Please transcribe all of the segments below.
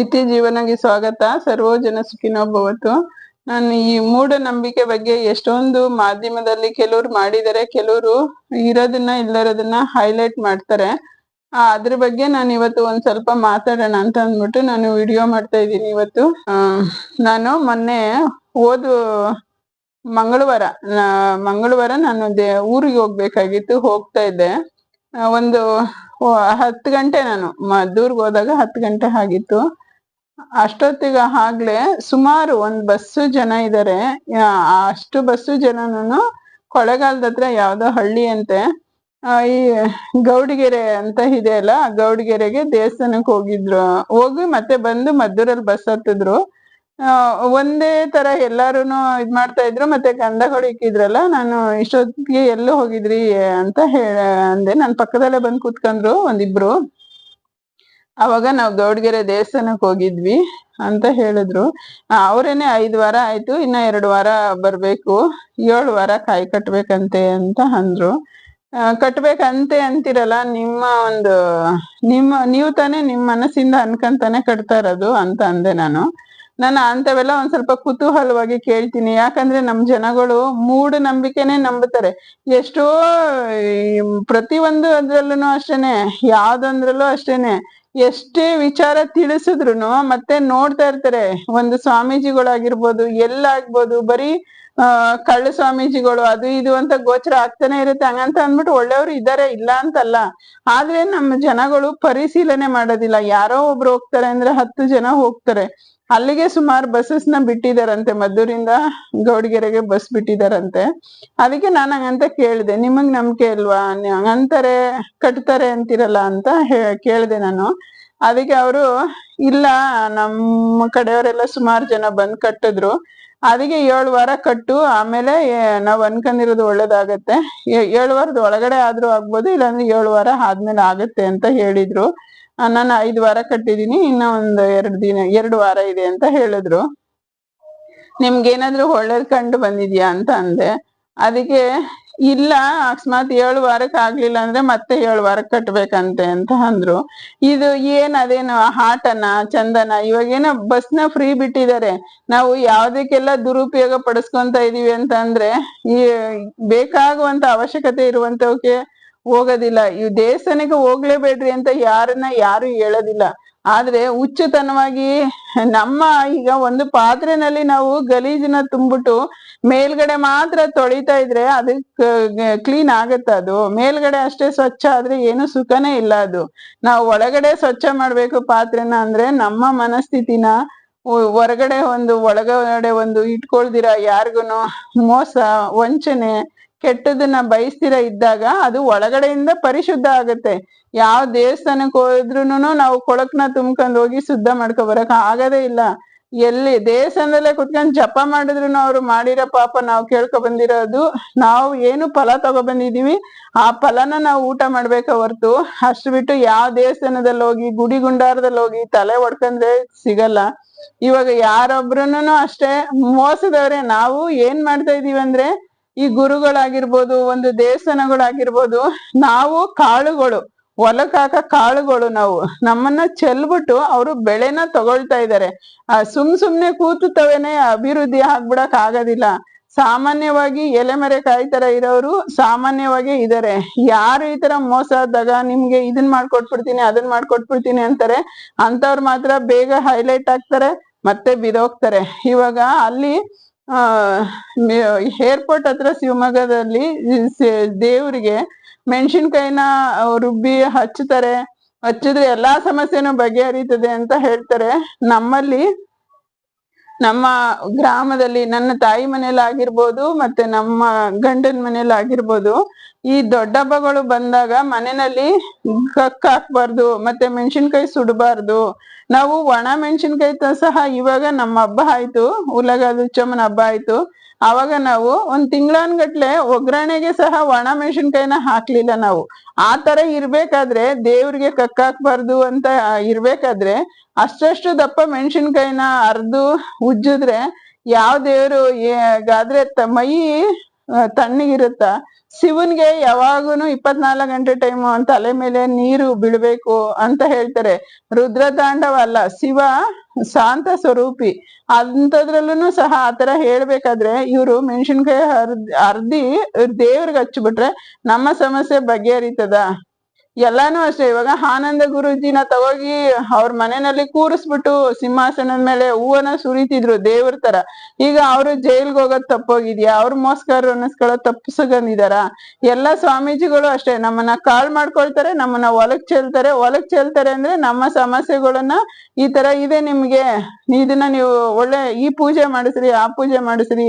ನಿತ್ಯ ಜೀವನಗೆ ಸ್ವಾಗತ. ಸರ್ವೋ ಜನ ಸುಖಿನೋ ಭವತು. ನಾನು ಈ ಮೂಢನಂಬಿಕೆ ಬಗ್ಗೆ ಎಷ್ಟೊಂದು ಮಾಧ್ಯಮದಲ್ಲಿ ಕೆಲವ್ರು ಮಾಡಿದರೆ ಕೆಲವರು ಇರೋದನ್ನ, ಇಲ್ಲರೋದನ್ನ ಹೈಲೈಟ್ ಮಾಡ್ತಾರೆ. ಅದ್ರ ಬಗ್ಗೆ ನಾನು ಇವತ್ತು ಒಂದ್ ಸ್ವಲ್ಪ ಮಾತಾಡೋಣ ಅಂತ ಅಂದ್ಬಿಟ್ಟು ನಾನು ವಿಡಿಯೋ ಮಾಡ್ತಾ ಇದ್ದೀನಿ ಇವತ್ತು. ನಾನು ಮೊನ್ನೆ ಓದು ಮಂಗಳವಾರ ಮಂಗಳವಾರ ನಾನು ಊರಿಗೆ ಹೋಗ್ಬೇಕಾಗಿತ್ತು, ಹೋಗ್ತಾ ಇದ್ದೆ. ಒಂದು ಹತ್ತು ಗಂಟೆ ನಾನು ಮದ್ದೂರ್ಗೆ ಹೋದಾಗ ಹತ್ತು ಗಂಟೆ ಆಗಿತ್ತು. ಅಷ್ಟೊತ್ತಿಗೆ ಆಗ್ಲೇ ಸುಮಾರು ಒಂದ್ ಬಸ್ಸು ಜನ ಇದ್ದಾರೆ ಅಷ್ಟು ಬಸ್ಸು ಜನನು ಕೊಳೆಗಾಲದ ಹತ್ರ ಯಾವ್ದೋ ಹಳ್ಳಿ ಅಂತೆ. ಈ ಗೌಡಿಗೆರೆ ಅಂತ ಇದೆ ಅಲ್ಲ, ಗೌಡಿಗೆರೆಗೆ ದೇವಸ್ಥಾನಕ್ಕೆ ಹೋಗಿದ್ರು. ಹೋಗಿ ಮತ್ತೆ ಬಂದು ಮದ್ದೂರಲ್ಲಿ ಬಸ್ ಹತ್ತಿದ್ರು. ಒಂದೇ ತರ ಎಲ್ಲಾರುನು ಇದ್ ಮಾಡ್ತಾ ಇದ್ರು, ಮತ್ತೆ ಗಂಧ ಹೊಡಿಕಿದ್ರಲ್ಲ ನಾನು ಇಷ್ಟೊತ್ತಿಗೆ ಎಲ್ಲೂ ಹೋಗಿದ್ರಿ ಅಂತ ಹೇಳ ಅಂದೆ ನನ್ ಪಕ್ಕದಲ್ಲೇ ಬಂದ್ ಕೂತ್ಕೊಂಡ್ರು ಒಂದಿಬ್ರು. ಅವಾಗ ನಾವು ಗೌಡ್ಗೆರೆ ದೇವಸ್ಥಾನಕ್ ಹೋಗಿದ್ವಿ ಅಂತ ಹೇಳಿದ್ರು. ಅವ್ರೇನೆ ಐದ್ ವಾರ ಆಯ್ತು, ಇನ್ನ ಎರಡು ವಾರ ಬರ್ಬೇಕು, ಏಳು ವಾರ ಕಾಯಿ ಕಟ್ಬೇಕಂತೆ ಅಂತ ಅಂದ್ರು. ಕಟ್ಬೇಕಂತೆ ಅಂತಿರಲ್ಲ, ನಿಮ್ಮ ಒಂದು, ನಿಮ್ಮ, ನೀವು ತಾನೇ ನಿಮ್ ಮನಸ್ಸಿಂದ ಅನ್ಕಂತಾನೆ ಕಟ್ತಾ ಇರೋದು ಅಂತ ಅಂದೆ ನಾನು. ನಾನು ಅಂತವೆಲ್ಲ ಒಂದ್ ಸ್ವಲ್ಪ ಕುತೂಹಲವಾಗಿ ಕೇಳ್ತೀನಿ, ಯಾಕಂದ್ರೆ ನಮ್ ಜನಗಳು ಮೂಢನಂಬಿಕೆನೆ ನಂಬುತ್ತಾರೆ ಎಷ್ಟೋ ಪ್ರತಿ ಒಂದು ಅದ್ರಲ್ಲೂ ಅಷ್ಟೇನೆ, ಯಾವ್ದಂದ್ರಲ್ಲೂ ಅಷ್ಟೇನೆ. ಎಷ್ಟೇ ವಿಚಾರ ತಿಳಿಸಿದ್ರು ಮತ್ತೆ ನೋಡ್ತಾ ಇರ್ತಾರೆ. ಒಂದು ಸ್ವಾಮೀಜಿಗಳಾಗಿರ್ಬೋದು, ಎಲ್ಲಾಗ್ಬೋದು, ಬರೀ, ಆ, ಕಳ್ಳ ಸ್ವಾಮೀಜಿಗಳು, ಅದು ಇದು ಅಂತ ಗೋಚರ ಆಗ್ತಾನೆ ಇರುತ್ತೆ. ಹಂಗಂತ ಅಂದ್ಬಿಟ್ಟು ಒಳ್ಳೆಯವರು ಇದ್ದಾರೆ ಇಲ್ಲ ಅಂತಲ್ಲ. ಆದ್ರೆ ನಮ್ಮ ಜನಗಳು ಪರಿಶೀಲನೆ ಮಾಡೋದಿಲ್ಲ. ಯಾರೋ ಒಬ್ರು ಹೋಗ್ತಾರೆ ಅಂದ್ರೆ ಹತ್ತು ಜನ ಹೋಗ್ತಾರೆ. ಅಲ್ಲಿಗೆ ಸುಮಾರು ಬಸ್ಸಸ್ನ ಬಿಟ್ಟಿದಾರಂತೆ. ಮದ್ದೂರಿಂದ ಗೌಡಿಗೆರೆಗೆ ಬಸ್ ಬಿಟ್ಟಿದಾರಂತೆ. ಅದಕ್ಕೆ ನಾನು ಹಂಗಂತ ಕೇಳಿದೆ. ನಿಮಗ್ ನಂಬಿಕೆ ಇಲ್ವಾ? ಹಂಗಂತಾರೆ, ಕಟ್ತಾರೆ ಅಂತಿರಲ್ಲ ಅಂತ ಕೇಳಿದೆ ನಾನು. ಅದಕ್ಕೆ ಅವರು, ಇಲ್ಲ, ನಮ್ಮ ಕಡೆಯವರೆಲ್ಲ ಸುಮಾರು ಜನ ಬಂದ್ ಕಟ್ಟಿದ್ರು. ಅದಕ್ಕೆ ಏಳು ವಾರ ಕಟ್ಟು, ಆಮೇಲೆ ನಾವು ಅನ್ಕೊಂಡಿರೋದು ಒಳ್ಳೇದಾಗತ್ತೆ. ಏಳು ವಾರದ ಒಳಗಡೆ ಆದ್ರೂ ಆಗ್ಬೋದು, ಇಲ್ಲಾಂದ್ರೆ ಏಳು ವಾರ ಆದ್ಮೇಲೆ ಆಗತ್ತೆ ಅಂತ ಹೇಳಿದ್ರು. ನಾನು ಐದು ವಾರ ಕಟ್ಟಿದೀನಿ ಇನ್ನ ಒಂದು ಎರಡು ದಿನ, ಎರಡು ವಾರ ಇದೆ ಅಂತ ಹೇಳಿದ್ರು. ನಿಮ್ಗೇನಾದ್ರೂ ಒಳ್ಳೇದ್ ಕಂಡು ಬಂದಿದ್ಯಾ ಅಂತ ಅಂದೆ. ಅದಕ್ಕೆ, ಇಲ್ಲ, ಅಕಸ್ಮಾತ್ ಏಳು ವಾರಕ್ಕೆ ಆಗ್ಲಿಲ್ಲ ಅಂದ್ರೆ ಮತ್ತೆ ಏಳು ವಾರಕ್ಕೆ ಕಟ್ಬೇಕಂತೆ ಅಂತ ಅಂದ್ರು. ಇದು ಏನ್ ಅದೇನು ಹಾಟನ, ಚಂದನ, ಇವಾಗೇನೋ ಬಸ್ನ ಫ್ರೀ ಬಿಟ್ಟಿದ್ದಾರೆ ನಾವು ಯಾವ್ದಕ್ಕೆಲ್ಲ ದುರುಪಯೋಗ ಪಡಿಸ್ಕೊಂತ ಇದೀವಿ ಅಂತ ಅಂದ್ರೆ, ಈ ಬೇಕಾಗುವಂತ ಅವಶ್ಯಕತೆ ಇರುವಂತವಕ್ಕೆ ಹೋಗೋದಿಲ್ಲ. ಈ ದೇವಸ್ಥಾನಕ್ಕೆ ಹೋಗ್ಲೇಬೇಡ್ರಿ ಅಂತ ಯಾರನ್ನ ಯಾರು ಹೇಳೋದಿಲ್ಲ. ಆದ್ರೆ ಹುಚ್ಚುತನವಾಗಿ ನಮ್ಮ ಈಗ ಒಂದು ಪಾತ್ರೆನಲ್ಲಿ ನಾವು ಗಲೀಜನ್ನ ತುಂಬಿಟ್ಟು ಮೇಲ್ಗಡೆ ಮಾತ್ರ ತೊಳಿತಾ ಇದ್ರೆ ಅದು ಕ್ಲೀನ್ ಆಗತ್ತ ಅದು? ಮೇಲ್ಗಡೆ ಅಷ್ಟೇ ಸ್ವಚ್ಛ ಆದ್ರೆ ಏನು ಸುಖನೇ ಇಲ್ಲ ಅದು. ನಾವು ಒಳಗಡೆ ಸ್ವಚ್ಛ ಮಾಡ್ಬೇಕು ಪಾತ್ರೆನ ಅಂದ್ರೆ ನಮ್ಮ ಮನಸ್ಥಿತಿನ ಹೊರಗಡೆ ಒಂದು, ಒಳಗಡೆ ಒಂದು ಇಟ್ಕೊಳ್ದಿರ ಯಾರಿಗೂ ಮೋಸ, ವಂಚನೆ ಕೆಟ್ಟದನ್ನ ಬಯಸ್ತಿರ ಇದ್ದಾಗ ಅದು ಒಳಗಡೆಯಿಂದ ಪರಿಶುದ್ಧ ಆಗುತ್ತೆ. ಯಾವ ದೇವಸ್ಥಾನಕ್ಕೆ ಹೋದ್ರುನು ನಾವು ಕೊಳಕ್ನ ತುಂಬ್ಕೊಂಡ್ ಹೋಗಿ ಶುದ್ಧ ಮಾಡ್ಕೊ ಬರಕ್ ಆಗದೇ ಇಲ್ಲ. ಎಲ್ಲಿ ದೇವಸ್ಥಾನದಲ್ಲೇ ಕುತ್ಕೊಂಡ್ ಜಪ ಮಾಡಿದ್ರು ಅವ್ರು ಮಾಡಿರೋ ಪಾಪ ನಾವು ಕೇಳ್ಕೊ ಬಂದಿರೋದು, ನಾವು ಏನು ಫಲ ತಗೊ ಬಂದಿದೀವಿ, ಆ ಫಲನ ನಾವು ಊಟ ಮಾಡ್ಬೇಕ ಹೊರ್ತು? ಅಷ್ಟು ಬಿಟ್ಟು ಯಾವ ದೇವಸ್ಥಾನದಲ್ಲಿ ಹೋಗಿ, ಗುಡಿ ಗುಂಡಾರದಲ್ಲಿ ಹೋಗಿ ತಲೆ ಒಡ್ಕೊಂಡ್ರೆ ಸಿಗಲ್ಲ. ಇವಾಗ ಯಾರೊಬ್ರುನು ಅಷ್ಟೇ ಮೋಸದವ್ರೆ. ನಾವು ಏನ್ ಮಾಡ್ತಾ ಇದೀವಿ ಅಂದ್ರೆ ಈ ಗುರುಗಳಾಗಿರ್ಬೋದು, ಒಂದು ದೇವಸ್ಥಾನಗಳಾಗಿರ್ಬೋದು, ನಾವು ಕಾಳುಗಳು ಹೊಲಕ್ ಹಾಕ ಕಾಳುಗಳು ನಾವು. ನಮ್ಮನ್ನ ಚೆಲ್ಬಿಟ್ಟು ಅವರು ಬೆಳೆನ ತಗೊಳ್ತಾ ಇದ್ದಾರೆ ಆ ಸುಮ್ ಸುಮ್ನೆ ಕೂತುತ್ತವೇನೆ ಅಭಿವೃದ್ಧಿ ಆಗ್ಬಿಡಕ್ ಆಗೋದಿಲ್ಲ. ಸಾಮಾನ್ಯವಾಗಿ ಎಲೆಮರೆ ಕಾಯಿ ತರ ಇರೋರು ಸಾಮಾನ್ಯವಾಗಿ ಇದಾರೆ. ಯಾರು ಈ ತರ ಮೋಸ ಆದಾಗ ನಿಮ್ಗೆ ಇದನ್ ಮಾಡ್ಕೊಟ್ಬಿಡ್ತೀನಿ, ಅದನ್ ಮಾಡ್ಕೊಟ್ಬಿಡ್ತೀನಿ ಅಂತಾರೆ. ಅಂತವ್ರು ಮಾತ್ರ ಬೇಗ ಹೈಲೈಟ್ ಆಗ್ತಾರೆ, ಮತ್ತೆ ಬಿದೋಗ್ತಾರೆ. ಇವಾಗ ಅಲ್ಲಿ ಏರ್ಪೋರ್ಟ್ ಹತ್ರ ಶಿವಮೊಗ್ಗದಲ್ಲಿ ದೇವ್ರಿಗೆ ಮೆಣಸಿನ್ಕಾಯಿನ ರುಬ್ಬಿ ಹಚ್ತಾರೆ ಹಚ್ಚಿದ್ರೆ ಎಲ್ಲಾ ಸಮಸ್ಯೆನೂ ಬಗೆಹರಿತದೆ ಅಂತ ಹೇಳ್ತಾರೆ. ನಮ್ಮಲ್ಲಿ ನಮ್ಮ ಗ್ರಾಮದಲ್ಲಿ ನನ್ನ ತಾಯಿ ಮನೇಲಿ ಆಗಿರ್ಬೋದು ಮತ್ತೆ ನಮ್ಮ ಗಂಡನ ಮನೇಲಿ ಆಗಿರ್ಬೋದು ಈ ದೊಡ್ಡ ಹಬ್ಬಗಳು ಬಂದಾಗ ಮನೆಯಲ್ಲಿ ಕಕ್ ಹಾಕ್ಬಾರ್ದು, ಮತ್ತೆ ಮೆಣಸಿನ್ಕಾಯಿ ಸುಡಬಾರ್ದು. ನಾವು ಒಣ ಮೆಣಸಿನ್ಕಾಯಿ ಸಹ ಇವಾಗ ನಮ್ಮ ಹಬ್ಬ ಆಯ್ತು ಉಲಗಲು ಚಮ್ಮನ ಹಬ್ಬ ಆಯ್ತು. ಅವಾಗ ನಾವು ಒಂದ್ ತಿಂಗಳನ್ಗಟ್ಲೆ ಒಗ್ಗರಣೆಗೆ ಸಹ ಒಣ ಮೆಣಸಿನ್ಕಾಯಿನ ಹಾಕ್ಲಿಲ್ಲ ನಾವು. ಆ ತರ ಇರ್ಬೇಕಾದ್ರೆ ದೇವ್ರಿಗೆ ಕಕ್ಕಾಕ್ಬಾರ್ದು ಅಂತ ಇರ್ಬೇಕಾದ್ರೆ ಅಷ್ಟಷ್ಟು ದಪ್ಪ ಮೆಣಸಿನ್ಕಾಯಿನ ಅರ್ದು ಉಜ್ಜಿದ್ರೆ ಯಾವ ದೇವ್ರು ತ- ಮೈ ತಣ್ಣಗಿರುತ್ತ? ಶಿವನ್ಗೆ ಯಾವಾಗೂನು ಇಪ್ಪತ್ನಾಲ್ಕು ಗಂಟೆ ಟೈಮ್ ತಲೆ ಮೇಲೆ ನೀರು ಬೀಳ್ಬೇಕು ಅಂತ ಹೇಳ್ತಾರೆ. ರುದ್ರತಾಂಡವ ಅಲ್ಲ, ಶಿವ ಶಾಂತ ಸ್ವರೂಪಿ. ಅಂತದ್ರಲ್ಲೂ ಸಹ ಆತರ ಹೇಳ್ಬೇಕಾದ್ರೆ ಇವ್ರು ಮೆಣಸಿನ್ಕಾಯಿ ಹರ್ದ್ ಅರ್ದಿ ದೇವ್ರಿಗೆ ಹಚ್ಬಿಟ್ರೆ ನಮ್ಮ ಸಮಸ್ಯೆ ಬಗೆಹರಿತದ. ಎಲ್ಲಾನು ಅಷ್ಟೇ, ಇವಾಗ ಆನಂದ ಗುರೂಜಿನ ತಗೋಗಿ ಅವ್ರ ಮನೆಯಲ್ಲಿ ಕೂರಿಸ್ಬಿಟ್ಟು ಸಿಂಹಾಸನದ ಮೇಲೆ ಹೂವನ ಸುರಿತಿದ್ರು ದೇವ್ರ ತರ. ಈಗ ಅವರು ಜೈಲ್ಗೆ ಹೋಗೋದ್ ತಪ್ಪೋಗಿದ್ಯಾ? ಅವ್ರ ಮೋಸ್ಕರ ಅನ್ನಿಸ್ಕೊಳ್ಳೋದ್ ತಪ್ಪಿಸ್ಕೊಂಡಿದಾರ ಎಲ್ಲಾ ಸ್ವಾಮೀಜಿಗಳು ಅಷ್ಟೇ, ನಮ್ಮನ್ನ ಕಾಲ್ ಮಾಡ್ಕೊಳ್ತಾರೆ, ನಮ್ಮನ್ನ ಒಲಕ್ ಚೆಲ್ತಾರೆ. ಒಲಕ್ ಚೆಲ್ತಾರೆ ಅಂದ್ರೆ ನಮ್ಮ ಸಮಸ್ಯೆಗಳನ್ನ ಈ ತರ ಇದೆ ನಿಮ್ಗೆ. ಇದನ್ನ ನೀವು ಒಳ್ಳೆ ಈ ಪೂಜೆ ಮಾಡಿಸ್ರಿ, ಆ ಪೂಜೆ ಮಾಡಿಸ್ರಿ.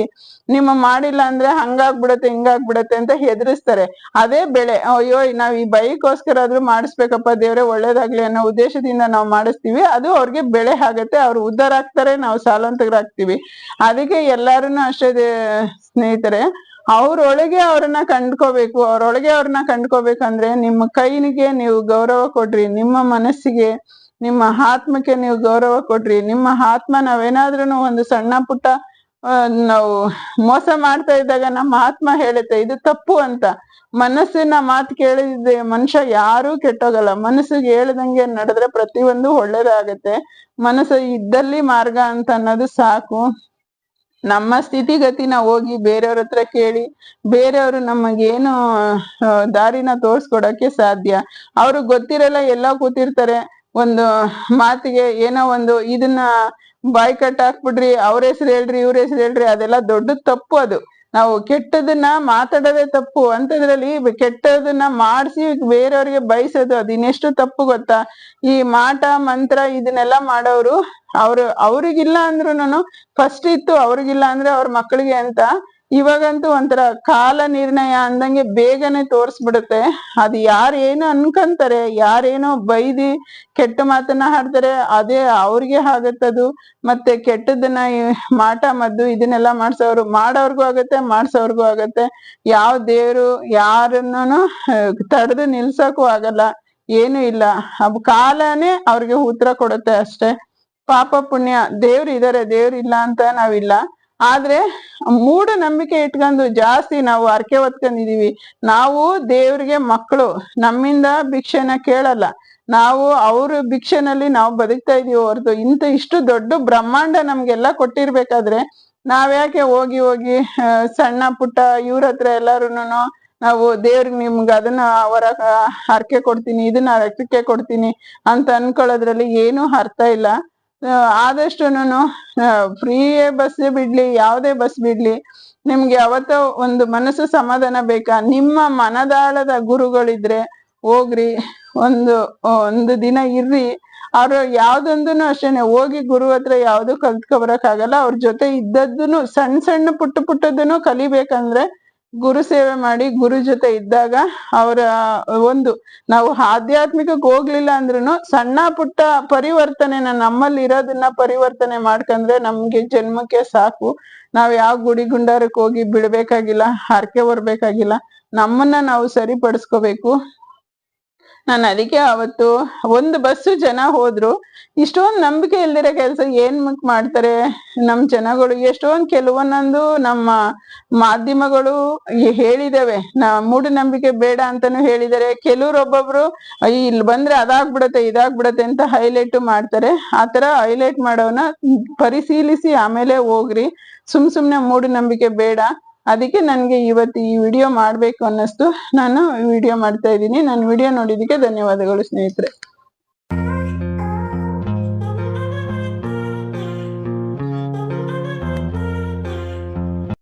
ನಿಮ್ಮ ಮಾಡಿಲ್ಲ ಅಂದ್ರೆ ಹಂಗಾಗ್ಬಿಡತ್ತೆ, ಹಿಂಗಾಗ್ಬಿಡತ್ತೆ ಅಂತ ಹೆದರಿಸ್ತಾರೆ. ಅದೇ ಬೆಳೆ. ಅಯ್ಯೋ, ನಾವ್ ಈ ಬೈಕೋಸ್ಕರ ಆದ್ರೂ ಮಾಡಿಸ್ಬೇಕಪ್ಪ ದೇವ್ರೆ, ಒಳ್ಳೇದಾಗ್ಲಿ ಅನ್ನೋ ಉದ್ದೇಶದಿಂದ ನಾವು ಮಾಡಿಸ್ತೀವಿ. ಅದು ಅವ್ರಿಗೆ ಬೆಳೆ ಆಗತ್ತೆ, ಅವ್ರು ಉದ್ದಾರ ಆಗ್ತಾರೆ, ನಾವು ಸಾಲವಂತರಾಗ್ತೀವಿ. ಅದಕ್ಕೆ ಎಲ್ಲಾರುನು ಅಷ್ಟೇ ಸ್ನೇಹಿತರೆ, ಅವ್ರೊಳಗೆ ಅವ್ರನ್ನ ಕಂಡ್ಕೋಬೇಕು. ಅವ್ರೊಳಗೆ ಅವ್ರನ್ನ ಕಂಡ್ಕೋಬೇಕಂದ್ರೆ ನಿಮ್ಮ ಕೈನಿಗೆ ನೀವು ಗೌರವ ಕೊಡ್ರಿ, ನಿಮ್ಮ ಮನಸ್ಸಿಗೆ, ನಿಮ್ಮ ಆತ್ಮಕ್ಕೆ ನೀವು ಗೌರವ ಕೊಡ್ರಿ. ನಿಮ್ಮ ಆತ್ಮ ನಾವೇನಾದ್ರೂ ಒಂದು ಸಣ್ಣ ಪುಟ್ಟ ನಾವು ಮೋಸ ಮಾಡ್ತಾ ಇದ್ದಾಗ ನಮ್ಮ ಆತ್ಮ ಹೇಳುತ್ತೆ, ಇದು ತಪ್ಪು ಅಂತ. ಮನಸ್ಸಿನ ಮಾತು ಕೇಳಿದ್ರೆ ಮನುಷ್ಯ ಯಾರೂ ಕೆಟ್ಟೋಗಲ್ಲ. ಮನಸ್ಸಿಗೆ ಹೇಳ್ದಂಗೆ ನಡೆದ್ರೆ ಪ್ರತಿಯೊಂದು ಒಳ್ಳೇದಾಗತ್ತೆ. ಮನಸ್ಸು ಇದ್ದಲ್ಲಿ ಮಾರ್ಗ ಅಂತ ಅನ್ನೋದು ಸಾಕು. ನಮ್ಮ ಸ್ಥಿತಿಗತಿನ ಹೋಗಿ ಬೇರೆಯವ್ರ ಹತ್ರ ಕೇಳಿ, ಬೇರೆಯವರು ನಮಗೇನು ದಾರಿನ ತೋರ್ಸ್ಕೊಡಕ್ಕೆ ಸಾಧ್ಯ. ಅವ್ರಿಗೆ ಗೊತ್ತಿರಲ್ಲ, ಎಲ್ಲ ಕೂತಿರ್ತಾರೆ ಒಂದು ಮಾತಿಗೆ ಏನೋ ಒಂದು ಇದನ್ನ ಬಾಯ್ ಕಟ್ ಹಾಕ್ಬಿಡ್ರಿ, ಅವ್ರ ಹೆಸರು ಹೇಳ್ರಿ, ಇವ್ರ ಹೆಸರು ಹೇಳ್ರಿ, ಅದೆಲ್ಲ ದೊಡ್ಡ ತಪ್ಪು ಅದು. ನಾವು ಕೆಟ್ಟದನ್ನ ಮಾತಾಡೋದೇ ತಪ್ಪು. ಅಂತದ್ರಲ್ಲಿ ಕೆಟ್ಟದನ್ನ ಮಾಡಿಸಿ ಬೇರೆಯವ್ರಿಗೆ ಬಯಸೋದು ಅದು ಇನ್ನೆಷ್ಟು ತಪ್ಪು ಗೊತ್ತಾ? ಈ ಮಾಟ, ಮಂತ್ರ ಇದನ್ನೆಲ್ಲ ಮಾಡೋರು ಅವ್ರು, ಅವ್ರಿಗಿಲ್ಲ ನಾನು ಫಸ್ಟ್ ಇತ್ತು ಅವ್ರಿಗಿಲ್ಲ ಅಂದ್ರೆ ಅವ್ರ ಮಕ್ಕಳಿಗೆ ಅಂತ ಇವಾಗಂತೂ ಒಂಥರ ಕಾಲ ನಿರ್ಣಯ ಅಂದಂಗೆ ಬೇಗನೆ ತೋರಿಸ್ಬಿಡುತ್ತೆ. ಅದು ಯಾರೇನು ಅನ್ಕಂತಾರೆ, ಯಾರೇನೋ ಬೈದಿ ಕೆಟ್ಟ ಮಾತನ್ನ ಹಾಡ್ತಾರೆ, ಅದೇ ಅವ್ರಿಗೆ ಆಗತ್ತದು. ಮತ್ತೆ ಕೆಟ್ಟದನ್ನ ಮಾಟ ಮದ್ದು ಇದನ್ನೆಲ್ಲ ಮಾಡ್ಸೋರು ಮಾಡೋರ್ಗು ಆಗತ್ತೆ, ಮಾಡ್ಸೋರ್ಗು ಆಗತ್ತೆ. ಯಾವ ದೇವ್ರು ಯಾರನ್ನೂ ತಡೆದು ನಿಲ್ಸಕ್ಕೂ ಆಗಲ್ಲ. ಏನು ಇಲ್ಲ. ಅವ್ ಕಾಲನೇ ಅವ್ರಿಗೆ ಉತ್ತರ ಕೊಡುತ್ತೆ ಅಷ್ಟೇ. ಪಾಪ ಪುಣ್ಯ, ದೇವ್ರು ಇದಾರೆ, ದೇವ್ರು ಇಲ್ಲ ಅಂತ ನಾವಿಲ್ಲ. ಆದ್ರೆ ಮೂಢ ನಂಬಿಕೆ ಇಟ್ಕೊಂಡು ಜಾಸ್ತಿ ನಾವು ಹರಕೆ ಹೊತ್ಕೊಂಡಿದೀವಿ. ನಾವು ದೇವ್ರಿಗೆ ಮಕ್ಕಳು, ನಮ್ಮಿಂದ ಭಿಕ್ಷೆನ ಕೇಳಲ್ಲ. ನಾವು ಅವ್ರ ಭಿಕ್ಷೆನಲ್ಲಿ ನಾವು ಬದುಕ್ತಾ ಇದೀವಿ ಹೊರತು. ಇಂತ ಇಷ್ಟು ದೊಡ್ಡ ಬ್ರಹ್ಮಾಂಡ ನಮ್ಗೆಲ್ಲ ಕೊಟ್ಟಿರ್ಬೇಕಾದ್ರೆ ನಾವ್ಯಾಕೆ ಹೋಗಿ ಹೋಗಿ ಸಣ್ಣ ಪುಟ್ಟ ಇವ್ರ ಹತ್ರ ಎಲ್ಲಾರುನು ನಾವು ದೇವ್ರಿಗೆ ನಿಮ್ಗೆ ಅದನ್ನ ಅವರ ಹರಕೆ ಕೊಡ್ತೀನಿ, ಇದನ್ನ ಹರಕೆ ಕೊಡ್ತೀನಿ ಅಂತ ಅನ್ಕೊಳ್ಳೋದ್ರಲ್ಲಿ ಏನು ಅರ್ಥ ಇಲ್ಲ. ಆದಷ್ಟುನು ಫ್ರೀ ಬಸ್ ಬಿಡ್ಲಿ, ಯಾವುದೇ ಬಸ್ ಬಿಡ್ಲಿ. ನಿಮ್ಗೆ ಯಾವತ್ತೋ ಒಂದು ಮನಸ್ಸು ಸಮಾಧಾನ ಬೇಕಾ? ನಿಮ್ಮ ಮನದಾಳದ ಗುರುಗಳಿದ್ರೆ ಹೋಗ್ರಿ, ಒಂದು ಒಂದು ದಿನ ಇರ್ರಿ. ಅವ್ರು ಯಾವ್ದೊಂದನು ಅಷ್ಟೇನೆ, ಹೋಗಿ ಗುರು ಹತ್ರ ಯಾವ್ದು ಕಲ್ತ್ಕೊಬರಕ್ ಆಗಲ್ಲ ಅವ್ರ ಜೊತೆ ಇದ್ದದ್ದನ್ನು ಸಣ್ಣ ಸಣ್ಣ ಪುಟ್ಟ ಪುಟ್ಟದನ್ನು ಕಲಿಬೇಕಂದ್ರೆ ಗುರು ಸೇವೆ ಮಾಡಿ ಗುರು ಜೊತೆ ಇದ್ದಾಗ ಅವರ ಒಂದು ನಾವು ಆಧ್ಯಾತ್ಮಿಕಕ್ಕೆ ಹೋಗ್ಲಿಲ್ಲ ಅಂದ್ರೂ ಸಣ್ಣ ಪುಟ್ಟ ಪರಿವರ್ತನೆನ ನಮ್ಮಲ್ಲಿ ಇರೋದನ್ನ ಪರಿವರ್ತನೆ ಮಾಡ್ಕಂದ್ರೆ ನಮ್ಗೆ ಜನ್ಮಕ್ಕೆ ಸಾಕು. ನಾವ್ ಯಾವ ಗುಡಿ ಗುಂಡಾರಕ್ಕೆ ಹೋಗಿ ಬಿಡ್ಬೇಕಾಗಿಲ್ಲ, ಹರಕೆ ಬರ್ಬೇಕಾಗಿಲ್ಲ ನಮ್ಮನ್ನ ನಾವು ಸರಿಪಡಿಸ್ಕೋಬೇಕು. ನಾನು ಅದಕ್ಕೆ ಅವತ್ತು ಒಂದು ಬಸ್ಸು ಜನ ಹೋದ್ರು. ಇಷ್ಟೊಂದು ನಂಬಿಕೆ ಇಲ್ದಿರೋ ಕೆಲಸ ಏನ್ ಮಾಡ್ತಾರೆ ನಮ್ ಜನಗಳು? ಎಷ್ಟೊಂದು ಕೆಲವೊಂದೊಂದು ನಮ್ಮ ಮಾಧ್ಯಮಗಳು ಹೇಳಿದಾವೆ ನಾ ಮೂಢನಂಬಿಕೆ ಬೇಡ ಅಂತಾನು ಹೇಳಿದಾರೆ ಕೆಲವ್ರು ಒಬ್ಬೊಬ್ರು ಅಯ್ಯ, ಇಲ್ಲಿ ಬಂದ್ರೆ ಅದಾಗ್ಬಿಡತ್ತೆ ಇದಾಗ್ಬಿಡತ್ತೆ ಅಂತ ಹೈಲೈಟ್ ಮಾಡ್ತಾರೆ. ಆತರ ಹೈಲೈಟ್ ಮಾಡೋನ ಪರಿಶೀಲಿಸಿ ಆಮೇಲೆ ಹೋಗ್ರಿ. ಸುಮ್ ಸುಮ್ನೆ ಮೂಢನಂಬಿಕೆ ಬೇಡ. ಅದಕ್ಕೆ ನನಗೆ ಇವತ್ತು ಈ ವಿಡಿಯೋ ಮಾಡಬೇಕು ಅನ್ನಿಸ್ತು. ನಾನು ವಿಡಿಯೋ ಮಾಡ್ತಾ ಇದ್ದೀನಿ. ನಾನು ವಿಡಿಯೋ ನೋಡಿದ್ದಕ್ಕೆ ಧನ್ಯವಾದಗಳು ಸ್ನೇಹಿತರೆ.